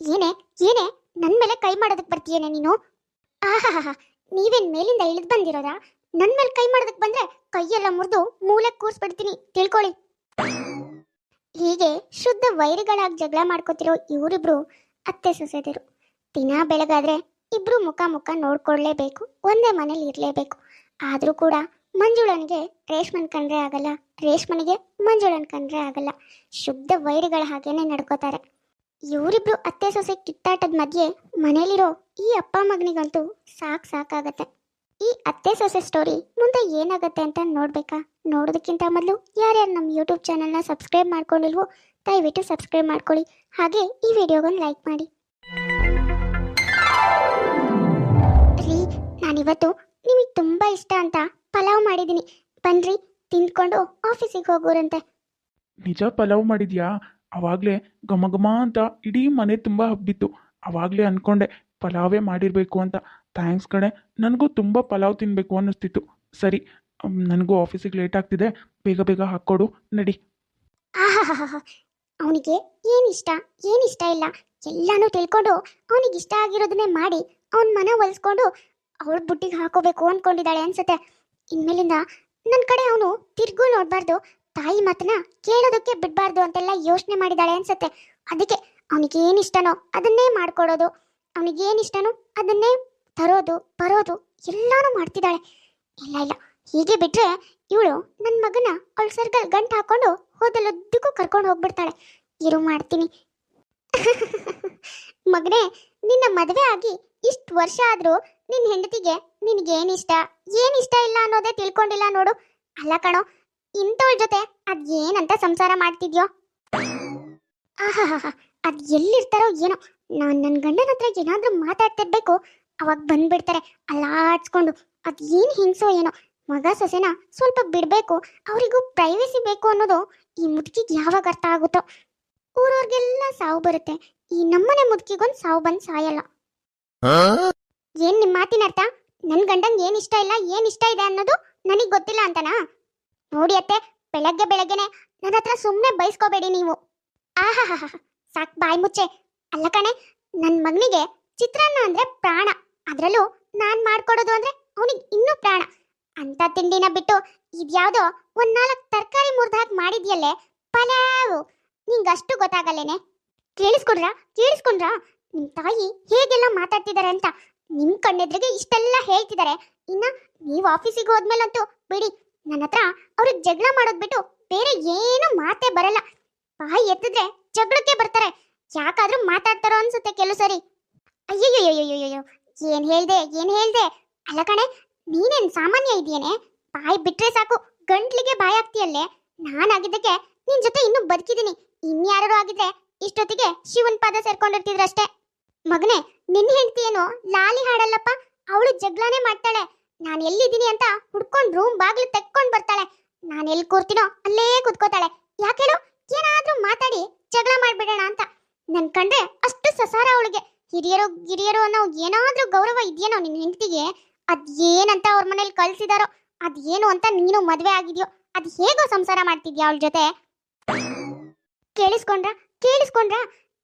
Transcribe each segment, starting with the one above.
ಏನೇ ಏನೇ? ನನ್ ಮೇಲೆ ಕೈ ಮಾಡೋದಕ್ ಬರ್ತೀಯೇನೆ ನೀನು? ಆಹಾಹಾ ನೀವೇನ್ ಮೇಲಿಂದ ಇಳಿದ್ ಬಂದಿರೋದಾ? ನನ್ ಮೇಲೆ ಕೈ ಮಾಡೋದಕ್ ಬಂದ್ರೆ ಕೈಯೆಲ್ಲ ಮುರಿದು ಮೂಲೆ ಕೂರ್ಸ್ಬಿಡ್ತೀನಿ. ತಿಳ್ಕೊಳ್ಳಿ. ಹೀಗೆ ಶುದ್ಧ ವೈರಿಗಳಾಗಿ ಜಗಳ ಮಾಡ್ಕೋತಿರೋ ಇವರಿಬ್ರು ಅತ್ತೆ ಸೊಸೆದಿರು. ದಿನ ಬೆಳಗಾದ್ರೆ ಇಬ್ರು ಮುಖ ಮುಖ ನೋಡ್ಕೊಳ್ಲೇಬೇಕು, ಒಂದೇ ಮನೇಲಿ ಇರಲೇಬೇಕು. ಆದ್ರೂ ಕೂಡ ಮಂಜುಳನಿಗೆ ರೇಷ್ಮನ್ ಕಂಡ್ರೆ ಆಗಲ್ಲ, ರೇಷ್ಮನಿಗೆ ಮಂಜುಳನ್ ಕಂಡ್ರೆ ಆಗಲ್ಲ. ಶುದ್ಧ ವೈರಿಗಳ ಹಾಗೇನೆ ನಡ್ಕೋತಾರೆ. ಇವರಿಬ್ರು ಅತ್ತೆ ಸೊಸೆ ಕಿತ್ತಾಟದ ಮಧ್ಯೆ ಮನೇಲಿರೋ ಈ ಅಪ್ಪ ಮಗನಿಗಂತೂ ಸಾಕ್ ಸಾಕಾಗತ್ತೆ. ಈ ಅತ್ತೆ ಸೊಸೆ ಸ್ಟೋರಿ ಮುಂದೆ ಏನಾಗತ್ತೆ ಅಂತ ನೋಡ್ಬೇಕಾ? ನೋಡೋದಕ್ಕಿಂತ ಮೊದಲು ಯಾರ್ಯಾರು ನಮ್ಮ ಯೂಟ್ಯೂಬ್ ಚಾನೆಲ್ನ ಸಬ್ಸ್ಕ್ರೈಬ್ ಮಾಡ್ಕೊಂಡಿಲ್ವೋ ದಯವಿಟ್ಟು ಸಬ್ಸ್ಕ್ರೈಬ್ ಮಾಡ್ಕೊಳ್ಳಿ. ಹಾಗೆ ಈ ವಿಡಿಯೋಗೊಂದು ಲೈಕ್ ಮಾಡಿ. ರೀ, ನಾನಿವತ್ತು ನಿಮಗೆ ತುಂಬ ಇಷ್ಟ ಅಂತ ಪಲಾವ್ ಮಾಡಿದ್ದೀನಿ. ಬನ್ರಿ, ತಿಂದ್ಕೊಂಡು ಆಫೀಸಿಗೆ ಹೋಗೋರಂತೆ. ನಿಜ ಪಲಾವ್ ಮಾಡಿದ್ಯಾ? ಅವಾಗಲೇ ಘಮ ಘಮ ಅಂತ ಇಡೀ ಮನೆ ತುಂಬ ಹಬ್ಬಿತ್ತು. ಅವಾಗಲೇ ಅಂದ್ಕೊಂಡೆ ಪಲಾವೇ ಮಾಡಿರಬೇಕು ಅಂತ. ಥ್ಯಾಂಕ್ಸ್ ಕಣೆ, ನನಗೂ ತುಂಬ ಪಲಾವ್ ತಿನ್ನಬೇಕು ಅನ್ನಿಸ್ತಿತ್ತು. ಸರಿ ನನಗೂ ಆಫೀಸಿಗೆ ಲೇಟ್ ಆಗ್ತಿದೆ. ಬೇಗ ಬೇಗ ಹಾಕ್ಕೊಡು. ನಡಿ. ಅವನಿಗೆ ಏನಿಷ್ಟ ಏನಿಷ್ಟ ಇಲ್ಲ? ಎಲ್ಲಾನು ತಿಳ್ಕೊಂಡು ಅವನಿಗೆ ಇಷ್ಟ ಆಗಿರೋದನ್ನೇ ಮಾಡಿ ಅವನ ಮನ ಒಲಿಸ್ಕೊಂಡು ಅವಳ ಬುಟ್ಟಿಗೆ ಹಾಕೋಬೇಕು ಅನ್ಕೊಂಡಿದ್ದಾಳೆ ಅನ್ಸುತ್ತೆ. ಇನ್ಮೇಲಿಂದ ನನ್ನ ಕಡೆ ಅವನು ತಿರ್ಗೂ ನೋಡಬಾರ್ದು. ತಾಯಿ ಮಾತನ್ನ ಕೇಳೋದಕ್ಕೆ ಬಿಡಬಾರ್ದು ಅಂತೆಲ್ಲ ಯೋಚನೆ ಮಾಡಿದಾಳೆ ಅನ್ಸುತ್ತೆ. ಅದಕ್ಕೆ ಅವನಿಗೆ ಇಷ್ಟನೋ ಅದನ್ನೇ ಮಾಡ್ಕೊಡೋದು. ಅವನಿಗೆ ಇಷ್ಟನೋ ಅದನ್ನೇ ತರೋದು, ಬರೋದು ಎಲ್ಲಾನು ಮಾಡ್ತಿದ್ದಾಳೆ ಇಲ್ಲ ಇಲ್ಲ, ಹೀಗೆ ಬಿಟ್ರೆ ಇವಳು ನನ್ನ ಮಗನ ಅವಳ ಸರ್ಗಲ್ ಗಂಟು ಹಾಕೊಂಡು ಹೋದಲ್ಲದ್ದಕ್ಕೂ ಕರ್ಕೊಂಡು ಹೋಗ್ಬಿಡ್ತಾಳೆ. ಇರು ಮಾಡ್ತೀನಿ. ಮಗನೇ, ನಿನ್ನ ಮದುವೆ ಆಗಿ ಇಷ್ಟು ವರ್ಷ ಆದರೂ ನಿನ್ನ ಹೆಂಡತಿಗೆ ನಿನಗೇನಿಷ್ಟ ಏನಿಷ್ಟ ಇಲ್ಲ ಅನ್ನೋದೇ ತಿಳ್ಕೊಂಡಿಲ್ಲ ನೋಡು. ಅಲ್ಲ ಕಣೋ ಇಂಥವಳ ಜೊತೆ ಅದ್ ಏನಂತ ಸಂಸಾರ ಮಾಡ್ತಿದ್ಯೋ? ಆಹಾಹಾ ಅದ್ ಎಲ್ಲಿರ್ತಾರೋ ಏನೋ. ನಾನ್ ನನ್ ಗಂಡನ ಹತ್ರ ಏನಾದ್ರೂ ಮಾತಾಡ್ತಿರ್ಬೇಕು ಅವಾಗ ಬಂದ್ಬಿಡ್ತಾರೆ ಅಲ್ಲಾಡ್ಸ್ಕೊಂಡು. ಅದ್ ಏನ್ ಹಿಂಸೋ ಏನೋ. ಮಗ ಸೊಸೆನ ಸ್ವಲ್ಪ ಬಿಡ್ಬೇಕು ಅವರಿಗೂ ಪ್ರೈವಸಿ ಬೇಕು ಅನ್ನೋದು ಈ ಮುದುಕಿಗೆ ಯಾವಾಗ ಅರ್ಥ ಆಗುತ್ತೋ. ಊರವ್ರಿಗೆಲ್ಲ ಸಾವು ಬರುತ್ತೆ ಈ ನಮ್ಮನೆ ಮುದುಕಿಗೊಂದು ಸಾವು ಬಂದ್ ಸಾಯಲ್ಲ. ಏನ್ ನಿಮ್ ಮಾತಿನ ಅರ್ಥ ನನ್ ಗಂಡಂಗ್ ಏನ್ ಇಷ್ಟ ಇಲ್ಲ ಏನ್ ಇಷ್ಟ ಇದೆ ಅನ್ನೋದು ನನಗ್ ಗೊತ್ತಿಲ್ಲ ಅಂತನಾ? ನೋಡಿ ಅತ್ತೆ, ಬೆಳಗ್ಗೆ ಬೆಳಗ್ಗೆನೆ ನನ್ನ ಹತ್ರ ಸುಮ್ಮನೆ ಬೈಸ್ಕೋಬೇಡಿ ನೀವು. ಆಹಾ ಸಾಕ್ ಬಾಯ್ ಮುಚ್ಚೆ. ಅಲ್ಲ ಕಣೆ ನನ್ನ ಮಗನಿಗೆ ಚಿತ್ರಾನ್ನ ಅಂದ್ರೆ ಪ್ರಾಣ. ಅದರಲ್ಲೂ ನಾನ್ ಮಾಡ್ಕೊಡೋದು ಅಂದ್ರೆ ಅವನಿಗೆ ಇನ್ನೂ ಪ್ರಾಣ. ಅಂತ ತಿಂಡಿನ ಬಿಟ್ಟು ಇದ್ಯಾವುದೋ ಒಂದ್ ನಾಲ್ಕು ತರಕಾರಿ ಮುರಿದಾಕ್ ಮಾಡಿದ್ಯಲ್ಲೇ, ಪಲಾವು. ನಿಂಗಷ್ಟು ಗೊತ್ತಾಗಲ್ಲೇನೆ? ಕೇಳಿಸ್ಕೊಂಡ್ರಾ? ಕೇಳಿಸ್ಕೊಂಡ್ರಾ? ನಿಮ್ ತಾಯಿ ಹೇಗೆಲ್ಲ ಮಾತಾಡ್ತಿದ್ದಾರೆ ಅಂತ ನಿಮ್ ಕಣ್ಣೆದ್ರಿಗೆ ಇಷ್ಟೆಲ್ಲ ಹೇಳ್ತಿದ್ದಾರೆ ಇನ್ನ ನೀವು ಆಫೀಸಿಗೆ ಹೋದ್ಮೇಲಂತೂ ಬಿಡಿ ನನ್ನ ಹತ್ರ ಅವ್ರಿಗೆ ಜಗಳ ಮಾಡೋದ್ ಬಿಟ್ಟು ಬೇರೆ ಏನು ಮಾತೇ ಬರಲ್ಲ. ಬಾಯಿ ಎತ್ತಿದ್ರೆ ಜಗಳಕ್ಕೆ ಬರ್ತಾರೆ. ಯಾಕಾದ್ರೂ ಮಾತಾಡ್ತಾರೋ ಅನ್ಸುತ್ತೆ ಕೆಲವು ಸರಿ. ಅಯ್ಯಯ್ಯಯ್ಯಯ್ಯಯ್ಯೋ ಏನ್ ಹೇಳ್ದೆ ಏನ್ ಹೇಳ್ದೆ? ಅಲ್ಲ ಕಣೆ, ನೀನೇನ್ ಸಾಮಾನ್ಯ ಇದೆಯೇನೆ ಬಾಯಿ ಬಿಟ್ರೆ ಸಾಕು, ಗಂಟ್ಲಿಗೆ ಬಾಯಿ ಆಗ್ತೀಯಲ್ಲೇ ನಾನಾಗಿದ್ದಕ್ಕೆ ನಿನ್ ಜೊತೆ ಇನ್ನೂ ಬದುಕಿದೀನಿ ಇನ್ಯಾರು ಆಗಿದ್ರೆ ಇಷ್ಟೊತ್ತಿಗೆ ಶಿವನ್ ಪಾದ ಸೇರ್ಕೊಂಡಿರ್ತಿದ್ರಷ್ಟೇ. ಮಗನೇ, ನಿನ್ ಹೆಂಡತಿ ಏನೋ ಲಾಲಿ ಹಾಡಲ್ಲಪ್ಪ, ಅವಳು ಜಗಳನೇ ಮಾಡ್ತಾಳೆ. ನಾನು ಎಲ್ಲಿದ್ದೀನಿ ಅಂತ ಹುಡ್ಕೊಂಡು ರೂಮ್ ಬಾಗಿಲು ತೆಕ್ಕೊಂಡು ಬರ್ತಾಳೆ. ನಾನು ಎಲ್ಲಿ ಕೂರ್ತೀನೋ ಅಲ್ಲೇ ಕುತ್ಕೋತಾಳೆ. ಹೇಳು? ಏನಾದ್ರೂ ಮಾತಾಡಿ ಜಗಳ ಮಾಡ್ಬಿಡೋಣ ಅಂತ. ನನ್ನ ಕಂಡ್ರೆ ಅಷ್ಟು ಸಸಾರ ಅವಳಿಗೆ. ಹಿರಿಯರು, ಗಿರಿಯರು ಅನ್ನೋ ಏನಾದರೂ ಗೌರವ ಇದೆಯೇನೋ ನಿನ್ನ ಹೆಂಡತಿಗೆ? ಅದೇನಂತ ಅವ್ರ ಮನೇಲಿ ಕಳ್ಸಿದಾರೋ ಅದೇನು ಅಂತ ನೀನು ಮದುವೆ ಆಗಿದ್ಯೋ, ಅದು ಹೇಗೋ ಸಂಸಾರ ಮಾಡ್ತಿದ್ಯಾ ಅವಳ ಜೊತೆ? ಕೇಳಿಸ್ಕೊಂಡ್ರ? ಕೇಳಿಸ್ಕೊಂಡ್ರ?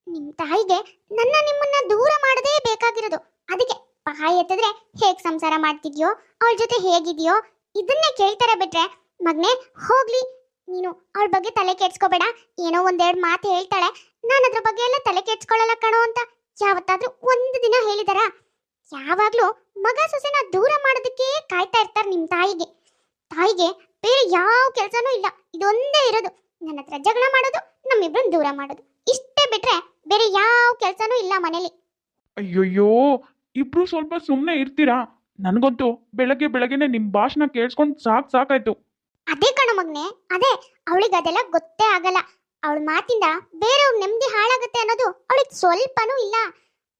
ನಿಮ್ಮ ತಾಯಿಗೆ ನನ್ನ ನಿಮ್ಮನ್ನ ದೂರ ಮಾಡದೇ ಬೇಕಾಗಿರೋದು. ಅದಕ್ಕೆ ಬಾಯಿ ಎತ್ತಿದ್ರೆ ಹೇಗ್ ಸಂಸಾರ ಮಾಡ್ತಿದ್ಯೋ, ಅವಳ ಜೊತೆ ಹೇಗಿದ್ಯೋ, ಇದನ್ನೇ ಕೇಳ್ತಾರೆ ಬಿಟ್ರೆ, ಮಗ್ನೆ, ಹೋಗ್ಲಿ. ನೀನು ಅವಳ ಬಗ್ಗೆ ತಲೆ ಕೆಡ್ಸ್ಕೋಬೇಡ. ಏನೋ ಒಂದೆರಡು ಮಾತು ಹೇಳ್ತಾಳೆ. ನಾನು ಅದ್ರ ಬಗ್ಗೆ ಎಲ್ಲ ತಲೆ ಕೆಡ್ಸ್ಕೊಳ್ಳಲ್ಲ ಕಣೋ ಅಂತ ಯಾವತ್ತಾದ್ರೂ ಒಂದು ದಿನ ಹೇಳಿದಾರ. ಯಾವಾಗ್ಲೂ ಮಗ ಸೊಸೆನ ದೂರ ಮಾಡೋದಕ್ಕೆ ಕಾಯ್ತಾ ಇರ್ತಾರೆ ನಿಮ್ ತಾಯಿಗೆ. ತಾಯಿಗೆ ಬೇರೆ ಯಾವ ಕೆಲಸನೂ ಇಲ್ಲ. ಇದೊಂದೇ ಇರೋದು. ನನ್ನ ಹತ್ರ ಜಗಳ ಮಾಡೋದು, ನಮ್ಮಿಬ್ರನ್ನ ದೂರ ಮಾಡೋದು. ಇಷ್ಟೇ ಬಿಟ್ರೆ ಬೇರೆ ಯಾವ ಕೆಲಸನೂ ಇಲ್ಲ ಮನೇಲಿ. ಅಯ್ಯಯ್ಯೋ ಇಬ್ರು ಸ್ವಲ್ಪ ಸುಮ್ಮನೆ ಇರ್ತೀರಾ? ನನಗಂತೂ ಬೆಳಗ್ಗೆ ಬೆಳಗ್ಗೆನೆ ನಿಮ್ ಭಾಷಣ ಕೇಳಿಸ್ಕೊಂಡು ಸಾಕ್ ಸಾಕಾಯ್ತು. ಅದೇ ಕಣ ಮಗ್ನೆ, ಅದೇ ಅವಳಿಗೆ ಅದೆಲ್ಲ ಗೊತ್ತೇ ಆಗಲ್ಲ. ಅವಳ ಮಾತಿಂದ ಬೇರೆಯವ್ರ ನೆಮ್ಮದಿ ಹಾಳಾಗುತ್ತೆ ಅನ್ನೋದು ಅವಳಿಗೆ ಸ್ವಲ್ಪನೂ ಇಲ್ಲ.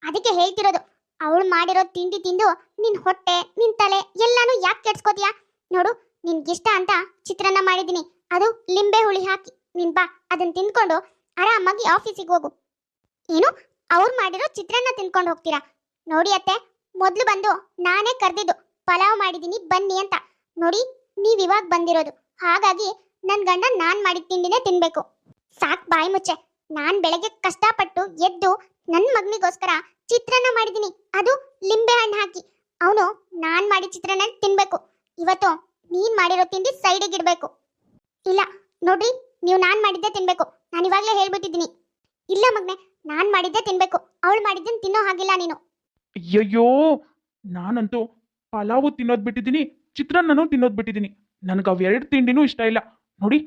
ಅದಕ್ಕೆ ಹೇಳ್ತಿರೋದು, ಅವಳು ಮಾಡಿರೋ ತಿಂಡಿ ತಿಂದು ನಿನ್ ಹೊಟ್ಟೆ, ನಿನ್ ತಲೆ ಎಲ್ಲಾನು ಯಾಕೆ ಕೆಡ್ಸ್ಕೋತೀಯಾ? ನೋಡು, ನಿನ್ಗಿಷ್ಟ ಅಂತ ಚಿತ್ರಾನ್ನ ಮಾಡಿದೀನಿ ಅದು ಲಿಂಬೆ ಹುಳಿ ಹಾಕಿ, ನಿನ್ ಬಾ ಅದನ್ನ ತಿನ್ಕೊಂಡು ಆರಾಮಾಗಿ ಆಫೀಸಿಗೆ ಹೋಗು. ಏನು, ಅವ್ರು ಮಾಡಿರೋ ಚಿತ್ರಾನ್ನ ತಿನ್ಕೊಂಡು ಹೋಗ್ತೀರಾ? ನೋಡಿ ಅತ್ತೆ, ಮೊದ್ಲು ಬಂದು ನಾನೇ ಕರೆದಿದ್ದು. ಪಲಾವ್ ಮಾಡಿದೀನಿ ಬನ್ನಿ ಅಂತ. ನೋಡಿ, ನೀವ್ ಇವಾಗ ಬಂದಿರೋದು. ಹಾಗಾಗಿ ನನ್ ಗಂಡ ನಾನ್ ಮಾಡಿದ ತಿಂಡಿನೇ ತಿನ್ಬೇಕು. ಸಾಕ್ ಬಾಯಿ ಮುಚ್ಚೆ. ನಾನ್ ಬೆಳಗ್ಗೆ ಕಷ್ಟಪಟ್ಟು ಎದ್ದು ನನ್ನ ಮಗನಿಗೋಸ್ಕರ ಚಿತ್ರಾನ್ನ ಮಾಡಿದೀನಿ ಅದು ಲಿಂಬೆ ಹಣ್ಣು ಹಾಕಿ. ಅವನು ನಾನ್ ಮಾಡಿ ಚಿತ್ರಾನ್ನ ತಿನ್ಬೇಕು. ಇವತ್ತು ನೀನ್ ಮಾಡಿರೋ ತಿಂಡಿ ಸೈಡಿಗೆ ಇಡ್ಬೇಕು. ಇಲ್ಲ, ನೋಡ್ರಿ, ನೀವು ನಾನ್ ಮಾಡಿದ್ದೆ ತಿನ್ಬೇಕು. ನಾನು ಇವಾಗ್ಲೇ ಹೇಳ್ಬಿಟ್ಟಿದ್ದೀನಿ. ಇಲ್ಲ ಮಗ್ನೆ, ನಾನ್ ಮಾಡಿದ್ದೆ ತಿನ್ಬೇಕು. ಅವಳು ಮಾಡಿದ್ದನ್ ತಿನ್ನೋ ಹಾಗಿಲ್ಲ ನೀನು. ಅಯ್ಯಯ್ಯೋ, ನಾನಂತೂ ಪಲಾವು ತಿನ್ನೋದು ಬಿಟ್ಟಿದ್ದೀನಿ, ಚಿತ್ರಾನ್ನನೂ ತಿನ್ನೋದು ಬಿಟ್ಟಿದ್ದೀನಿ. ನನಗೆ ಅವೆರಡು ತಿಂಡಿನೂ ಇಷ್ಟ ಇಲ್ಲ. ನೋಡಿ,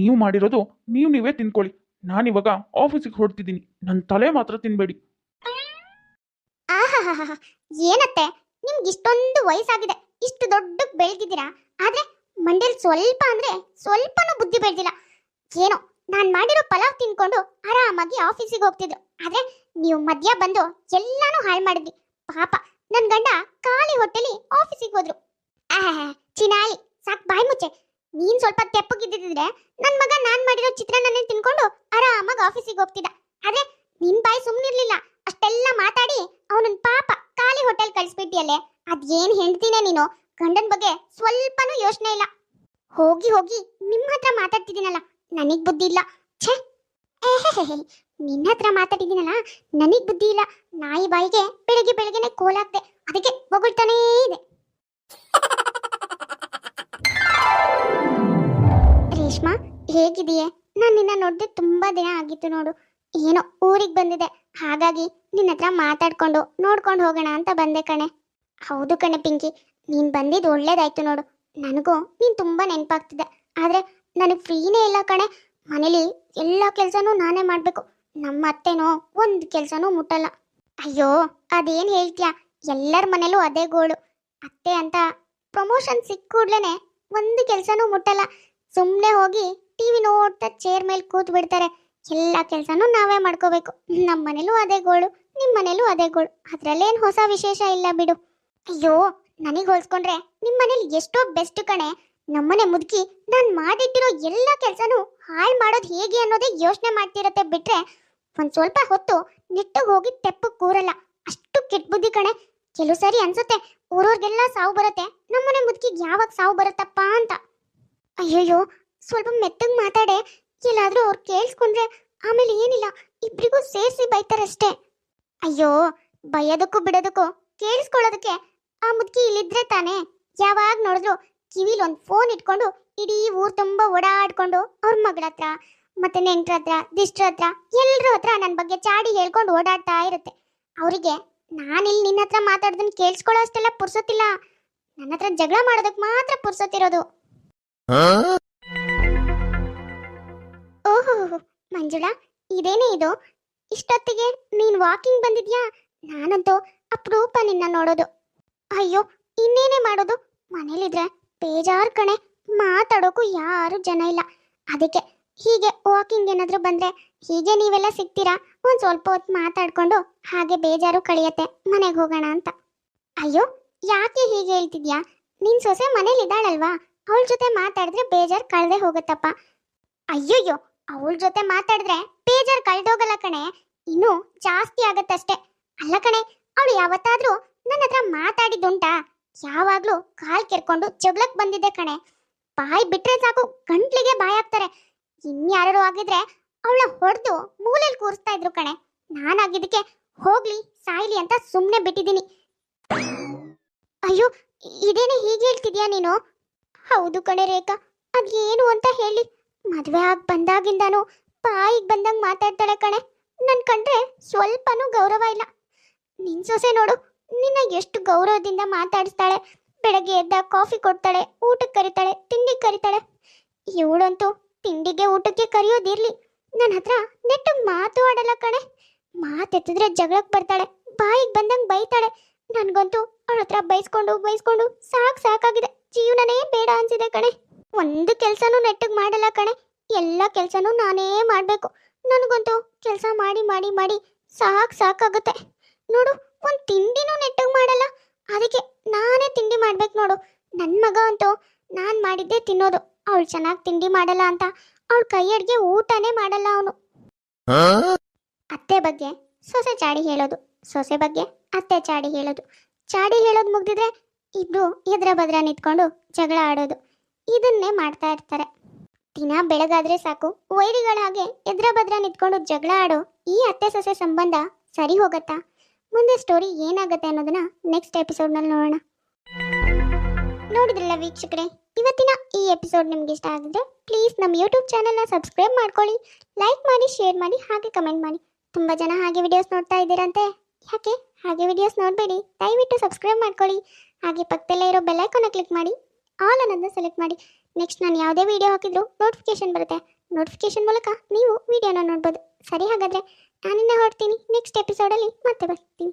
ನೀವು ಮಾಡಿರೋದು ನೀವು ನೀವೇ ತಿನ್ಕೊಳ್ಳಿ. ನಾನಿವಾಗ ಆಫೀಸಿಗೆ ಹೊರಡ್ತಿದ್ದೀನಿ ನನ್ನ ತಲೆ ಮಾತ್ರ ತಿನ್ಬೇಡಿ. ಏನತ್ತೆ? ನಿಮ್ಗೆ ಇಷ್ಟೊಂದು ವಯಸ್ಸಾಗಿದೆ. ಇಷ್ಟು ದೊಡ್ಡ ಬೆಳೆದಿದ್ದೀರಾ? ಆದ್ರೆ ಮಂಡ್ಯಲ್ಲಿ ಸ್ವಲ್ಪ ಅಂದ್ರೆ ಸ್ವಲ್ಪನೂ ಬುದ್ಧಿ ಬೆಳೆದಿಲ್ಲ. ಏನೋ, ನಾನು ಮಾಡಿರೋ ಪಲಾವ್ ತಿನ್ಕೊಂಡು ಆರಾಮಾಗಿ ಆಫೀಸಿಗೆ ಹೋಗ್ತಿದ್ರು ಆದ್ರೆ ನೀವು ಮಧ್ಯ ಬಂದು ಎಲ್ಲಾನು ಹಾಳು ಮಾಡಿದ್ವಿ. ಪಾಪ, ನನ್ ಗಂಡ ಖಾಲಿ ಹೊಟ್ಟೆಲಿ ಆಫೀಸಿಗೆ ಹೋದ್ರು. ಚಿನಾಲಿ ಸಾಕ್ ಬಾಯ್ ಮುಚ್ಚೆ. ನೀನ್ ಸ್ವಲ್ಪ ತೆಪ್ಪಗಿದ್ದಿದ್ರೆ ನನ್ ಮಗ ನಾನ್ ಮಾಡಿರೋ ಚಿತ್ರಾನ್ನನೇ ತಿನ್ಕೊಂಡು ಆರಾಮಾಗಿ ಆಫೀಸಿಗೆ ಹೋಗ್ತಿದ್ದ. ಆದ್ರೆ ನಿನ್ ಬಾಯಿ ಸುಮ್ನಿರ್ಲಿಲ್ಲ. ಅಷ್ಟೆಲ್ಲ ಮಾತಾಡಿ ಅವನನ್ ಪಾಪ ಖಾಲಿ ಹೋಟೆಲ್ ಕಳಿಸ್ಬಿಟ್ಟಿಯಲ್ಲೇ. ಅದೇನ್ ಹೆಂಡ್ತಿನೇ ನೀನು? ಗಂಡನ್ ಬಗ್ಗೆ ಸ್ವಲ್ಪನೂ ಯೋಚನೆ ಇಲ್ಲ. ಹೋಗಿ ಹೋಗಿ ನಿಮ್ಮ ಹತ್ರ ಮಾತಾಡ್ತಿದ್ದೀನಲ್ಲ. ನನಗ್ ಬುದ್ಧಿ ಇಲ್ಲ. ಛೇ. ನಿನ್ನ ಹತ್ರ ಮಾತಾಡಿದ್ದೀನಲ್ಲ, ನನಗ್ ಬುದ್ಧಿ ಇಲ್ಲ. ನಾಯಿ ಬಾಯಿಗೆ ಬೆಳಗ್ಗೆ ಬೆಳಗ್ಗೆನೆ ಕೋಲಾಗ್ತೆ ಅದಕ್ಕೆ ಹೊಗಳ್ತಾನೇ ಇದೆ. ರೇಷ್ಮಾ ಹೇಗಿದೆಯೇ ನಾನು ನಿನ್ನ ನೋಡಿದೆ ತುಂಬಾ ದಿನ ಆಗಿತ್ತು ನೋಡು. ಏನೋ ಊರಿಗೆ ಬಂದಿದೆ. ಹಾಗಾಗಿ ನಿನ್ನ ಹತ್ರ ಮಾತಾಡ್ಕೊಂಡು, ನೋಡ್ಕೊಂಡು ಹೋಗೋಣ ಅಂತ ಬಂದೆ ಕಣೆ. ಹೌದು ಕಣೆ ಪಿಂಕಿ, ನೀನ್ ಬಂದಿದ್ದು ಒಳ್ಳೇದಾಯ್ತು ನೋಡು. ನನಗೂ ನೀನ್ ತುಂಬಾ ನೆನಪಾಗ್ತಿದೆ. ಆದ್ರೆ ನನಗೆ ಫ್ರೀನೇ ಇಲ್ಲ ಕಣೆ. ಮನೇಲಿ ಎಲ್ಲ ಕೆಲಸನೂ ನಾನೇ ಮಾಡ್ಬೇಕು. ನಮ್ಮ ಅತ್ತೆನೋ ಒಂದು ಕೆಲಸನೂ ಮುಟ್ಟಲ್ಲ. ಅಯ್ಯೋ, ಅದೇನ್ ಹೇಳ್ತೀಯ? ಎಲ್ಲರ ಮನೇಲೂ ಅದೇ ಗೋಳು. ಅತ್ತೆ ಅಂತ ಪ್ರಮೋಷನ್ ಸಿಕ್ಕ ಕೂಡ್ಲೇನೆ ಒಂದು ಕೆಲಸನೂ ಮುಟ್ಟಲ್ಲ. ಸುಮ್ಮನೆ ಹೋಗಿ ಟಿವಿ ನೋಡ್ತಾ ಚೇರ್ ಮೇಲೆ ಕೂತ್ ಬಿಡ್ತಾರೆ. ಎಲ್ಲ ಕೆಲಸನೂ ನಾವೇ ಮಾಡ್ಕೋಬೇಕು. ನಮ್ಮ ಮನೇಲೂ ಅದೇ ಗೋಳು ನಿಮ್ಮ ಮನೇಲೂ ಅದೇ ಗೋಳು. ಅದ್ರಲ್ಲೇನ್ ಹೊಸ ವಿಶೇಷ ಇಲ್ಲ ಬಿಡು. ಅಯ್ಯೋ, ನನಗೆ ಹೋಲ್ಸ್ಕೊಂಡ್ರೆ ನಿಮ್ಮ ಮನೇಲಿ ಎಷ್ಟೋ ಬೆಸ್ಟ್ ಕಣೆ. ನಮ್ಮನೆ ಮುದುಕಿ ನಾನು ಮಾಡಿಟ್ಟಿರೋ ಎಲ್ಲ ಕೆಲಸನೂ ಹಾಳು ಮಾಡೋದು ಹೇಗೆ ಅನ್ನೋದೇ ಯೋಚನೆ ಮಾಡ್ತಿರತ್ತೆ ಬಿಟ್ರೆ ಒಂದ್ ಸ್ವಲ್ಪ ಹೊತ್ತು ನಿಟ್ಟು ಹೋಗಿ ತೆಪ್ಪು ಕೂರಲ್ಲ. ಅಷ್ಟು ಕೆಟ್ಟ ಬುದ್ಧಿ ಕಣೆ. ಕೆಲವು ಸರಿ ಅನ್ಸುತ್ತೆ ಊರವ್ರಿಗೆಲ್ಲ ಸಾವು ಬರುತ್ತೆ, ನಮ್ಮನೆ ಮುದುಕಿಗೆ ಯಾವಾಗ ಸಾವು ಬರುತ್ತಪ್ಪ ಅಂತ. ಅಯ್ಯಯ್ಯೋ, ಸ್ವಲ್ಪ ಮೆತ್ತಗೆ ಮಾತಾಡೆ. ಕೆಲಾದ್ರೂ ಅವ್ರು ಕೇಳಿಸ್ಕೊಂಡ್ರೆ ಆಮೇಲೆ ಏನಿಲ್ಲ, ಇಬ್ರಿಗೂ ಸೇರಿಸಿ ಬೈತಾರಷ್ಟೇ. ಅಯ್ಯೋ, ಬೈಯೋದಕ್ಕೂ ಬಿಡೋದಕ್ಕೂ ಕೇಳಿಸ್ಕೊಳ್ಳೋದಕ್ಕೆ ಆ ಮುದುಕಿ ಇಲ್ಲಿದ್ರೆ ತಾನೇ? ಯಾವಾಗ ನೋಡಿದ್ರು ಕಿವಿಲ್ ಒಂದು ಫೋನ್ ಇಟ್ಕೊಂಡು ಇಡೀ ಊರ್ ತುಂಬಾ ಓಡಾಡ್ಕೊಂಡು ಅವ್ರ ಮಗಳ ಹತ್ರ, ಮತ್ತೆ ನೆಂಟ್ರ ಹತ್ರ, ದಿಷ್ಟ್ರ ಹತ್ರ, ಎಲ್ರ ಹತ್ರ ನನ್ನ ಬಗ್ಗೆ ಚಾಡಿ ಹೇಳ್ಕೊಂಡು ಓಡಾಡ್ತಾ ಇರುತ್ತೆ. ಅವರಿಗೆ ನಾನಿಲ್ಲಿ ನಿನ್ನ ಹತ್ರ ಮಾತಾಡ್ದನ್ ಕೇಳಿಸ್ಕೊಳ್ಳೋ ಅಷ್ಟೆಲ್ಲ ಪುರ್ಸೊತ್ತಿಲ್ಲ. ನನ್ನ ಹತ್ರ ಜಗಳ ಮಾಡೋದಕ್ಕೆ ಮಾತ್ರ ಪುರ್ಸೊತ್ತಿರೋದು. ಓಹೋ, ಮಂಜುಳಾ, ಇದೇನೇ ಇದು? ಇಷ್ಟೊತ್ತಿಗೆ ನೀನ್ ವಾಕಿಂಗ್ ಬಂದಿದ್ಯಾ? ನಾನಂತೂ ಅಪರೂಪ ನಿನ್ನ ನೋಡೋದು. ಅಯ್ಯೋ, ಇನ್ನೇನೇ ಮಾಡೋದು? ಮನೇಲಿದ್ರೆ ಬೇಜಾರ್ ಕಣೆ. ಮಾತಾಡೋಕು ಯಾರು ಜನ ಇಲ್ಲ. ಅದಕ್ಕೆ ಹೀಗೆ ವಾಕಿಂಗ್ ಏನಾದರೂ ಬಂದ್ರೆ ಹೀಗೆ ನೀವೆಲ್ಲ ಸಿಗ್ತೀರಾ? ಒಂದ್ ಸ್ವಲ್ಪ ಹೊತ್ತು ಮಾತಾಡ್ಕೊಂಡು ಹಾಗೆ ಬೇಜಾರು ಕಳಿಯತ್ತೆ. ಮನೆಗೆ ಹೋಗೋಣ ಅಂತ. ಅಯ್ಯೋ, ಯಾಕೆ ಹೀಗೆ ಹೇಳ್ತಿದ್ಯಾ? ನಿನ್ ಸೊಸೆ ಮನೇಲಿ ಇದ್ದಾಳಲ್ವಾ? ಅವಳ ಜೊತೆ ಮಾತಾಡಿದ್ರೆ ಬೇಜಾರ್ ಕಳ್ದೆ ಹೋಗುತ್ತಪ್ಪ. ಅಯ್ಯಯ್ಯೋ, ಅವಳ ಜೊತೆ ಮಾತಾಡಿದ್ರೆ ಬೇಜಾರ್ ಕಳ್ದೋಗಲ್ಲ ಕಣೆ. ಇನ್ನು ಜಾಸ್ತಿ ಆಗತ್ತಷ್ಟೇ. ಅಲ್ಲ ಕಣೆ, ಅವಳು ಯಾವತ್ತಾದ್ರೂ ನನ್ನ ಹತ್ರ ಮಾತಾಡಿದ್ದುಂಟಾ? ಯಾವಾಗ್ಲೂ ಕಾಲ್ ಕೆರ್ಕೊಂಡು ಜಗ್ಲಕ್ ಬಂದಿದ್ದೆ ಕಣೆ. ಬಾಯಿ ಬಿಟ್ರೆ ಸಾಕು, ಗಂಟ್ಲಿಗೆ ಬಾಯ್ ಆಗ್ತಾರೆ ಇನ್ಯಾರು ಆಗಿದ್ರೆ ಅವಳ ಹೊಡೆದು ಮೂಲೆಯಲ್ಲಿ ಕೂರಿಸ್ತಾ ಇದ್ರು ಕಣೆ. ನಾನಾಗಿದ್ದಕ್ಕೆ ಹೋಗ್ಲಿ, ಸಾಯ್ಲಿ ಅಂತ ಸುಮ್ಮನೆ ಬಿಟ್ಟಿದ್ದೀನಿ. ಅಯ್ಯೋ, ಇದೇನೆ ಹೀಗೆ ಹೇಳ್ತಿದ್ಯಾ ನೀನು? ಹೌದು ಕಣೆ ರೇಖಾ, ಅದೇನು ಅಂತ ಹೇಳಿ. ಮದುವೆ ಆಗಿ ಬಂದಾಗಿಂದಾನು ಬಾಯಿಗೆ ಬಂದಂಗೆ ಮಾತಾಡ್ತಾಳೆ ಕಣೆ. ನನ್ ಕಂಡ್ರೆ ಸ್ವಲ್ಪನೂ ಗೌರವ ಇಲ್ಲ. ನಿನ್ ಸೊಸೆ ನೋಡು ನಿನ್ನ ಎಷ್ಟು ಗೌರವದಿಂದ ಮಾತಾಡಿಸ್ತಾಳೆ? ಬೆಳಗ್ಗೆ ಎದ್ದ ಕಾಫಿ ಕೊಡ್ತಾಳೆ, ಊಟಕ್ಕೆ ಕರಿತಾಳೆ, ತಿಂಡಿ ಕರಿತಾಳೆ. ಇವಳಂತೂ ತಿಂಡಿಗೆ ಊಟಕ್ಕೆ ಕರೆಯೋದಿರ್ಲಿ. ನನ್ನ ಹತ್ರ ನೆಟ್ಟು ಮಾತು ಆಡಲ್ಲ ಕಣೆ. ಮಾತೆತ್ತಿದ್ರೆ ಜಗಳಕ್ಕೆ ಬರ್ತಾಳೆ, ಬಾಯಿಗೆ ಬಂದಂಗೆ ಬೈತಾಳೆ. ನನಗಂತೂ ಅವಳ ಹತ್ರ ಬೈಸ್ಕೊಂಡು ಬೈಸ್ಕೊಂಡು ಸಾಕ್ ಸಾಕಾಗಿದೆ. ಜೀವನನೇ ಬೇಡ ಅನ್ಸಿದೆ ಕಣೆ. ಒಂದು ಕೆಲ್ಸನೂ ನೆಟ್ಟಗೆ ಮಾಡಲ್ಲ ಕಣೆ. ಎಲ್ಲ ಕೆಲಸನೂ ನಾನೇ ಮಾಡಬೇಕು. ನನಗಂತೂ ಕೆಲಸ ಮಾಡಿ ಮಾಡಿ ಮಾಡಿ ಸಾಕ್ ಸಾಕಾಗುತ್ತೆ. ನೋಡು, ಒಂದು ತಿಂಡಿನೂ ನೆಟ್ಟಗೆ ಮಾಡಲ್ಲ. ಅದಕ್ಕೆ ನಾನೇ ತಿಂಡಿ ಮಾಡ್ಬೇಕು ನೋಡು. ನನ್ನ ಮಗ ಅಂತೂ ನಾನ್ ಮಾಡಿದ್ದೆ ತಿನ್ನೋದು. ಅವಳು ಚೆನ್ನಾಗಿ ತಿಂಡಿ ಮಾಡಲ್ಲ ಅಂತ. ಅವಳ ಕೈ ಅಡ್ಗೆ ಊಟನೇ ಮಾಡಲ್ಲ ಅವನು. ಅತ್ತೆ ಬಗ್ಗೆ ಸೊಸೆ ಚಾಡಿ ಹೇಳೋದು. ಸೊಸೆ ಬಗ್ಗೆ ಅತ್ತೆ ಚಾಡಿ ಹೇಳೋದು. ಚಾಡಿ ಹೇಳೋದು ಮುಗ್ದಿದ್ರೆ ಇಬ್ರು ಎದ್ರ ಬದ್ರ ನಿಂತ್ಕೊಂಡು ಜಗಳ ಆಡೋದು. ಇದನ್ನೇ ಮಾಡ್ತಾ ಇರ್ತಾರೆ. ದಿನ ಬೆಳಗಾದ್ರೆ ಸಾಕು. ವೈರಿಗಳ ಹಾಗೆ ಎದ್ರ ಬದ್ರ ನಿಂತ್ಕೊಂಡು ಜಗಳ ಆಡೋ ಈ ಅತ್ತೆ ಸೊಸೆ ಸಂಬಂಧ ಸರಿ ಹೋಗತ್ತಾ? ಮುಂದೆ ಸ್ಟೋರಿ ಏನಾಗುತ್ತೆ ಅನ್ನೋದನ್ನ ನೆಕ್ಸ್ಟ್ ಎಪಿಸೋಡ್ನಲ್ಲಿ ನೋಡೋಣ. ನೋಡಿದ್ರಲ್ಲ ವೀಕ್ಷಕರೇ, ಇವತ್ತಿನ ಈ ಎಪಿಸೋಡ್ ನಿಮ್ಗೆ ಇಷ್ಟ ಆಗಿದ್ರೆ ಪ್ಲೀಸ್ ನಮ್ಮ ಯೂಟ್ಯೂಬ್ ಚಾನಲ್ನ ಸಬ್ಸ್ಕ್ರೈಬ್ ಮಾಡ್ಕೊಳ್ಳಿ ಲೈಕ್ ಮಾಡಿ ಶೇರ್ ಮಾಡಿ, ಹಾಗೆ ಕಮೆಂಟ್ ಮಾಡಿ. ತುಂಬ ಜನ ಹಾಗೆ ವಿಡಿಯೋಸ್ ನೋಡ್ತಾ ಇದ್ದೀರಂತೆ. ಯಾಕೆ? ಹಾಗೆ ವಿಡಿಯೋಸ್ ನೋಡಬೇಡಿ. ದಯವಿಟ್ಟು ಸಬ್ಸ್ಕ್ರೈಬ್ ಮಾಡ್ಕೊಳ್ಳಿ. ಹಾಗೆ ಪಕ್ಕದಲ್ಲೇ ಇರೋ ಬೆಲ್ಲೈಕನ್ನ ಕ್ಲಿಕ್ ಮಾಡಿ. ಆಲ್ ಅನ್ನೋದನ್ನ ಸೆಲೆಕ್ಟ್ ಮಾಡಿ. ನೆಕ್ಸ್ಟ್ ನಾನು ಯಾವುದೇ ವಿಡಿಯೋ ಹಾಕಿದ್ರು ನೋಟಿಫಿಕೇಶನ್ ಬರುತ್ತೆ. ನೋಟಿಫಿಕೇಶನ್ ಮೂಲಕ ನೀವು ವಿಡಿಯೋನ ನೋಡ್ಬೋದು. ಸರಿ ಹಾಗಾದರೆ ನಾನಿನ್ನ ಹೊರಡ್ತೀನಿ ನೆಕ್ಸ್ಟ್ ಎಪಿಸೋಡಲ್ಲಿ ಮತ್ತೆ ಬರ್ತೀನಿ.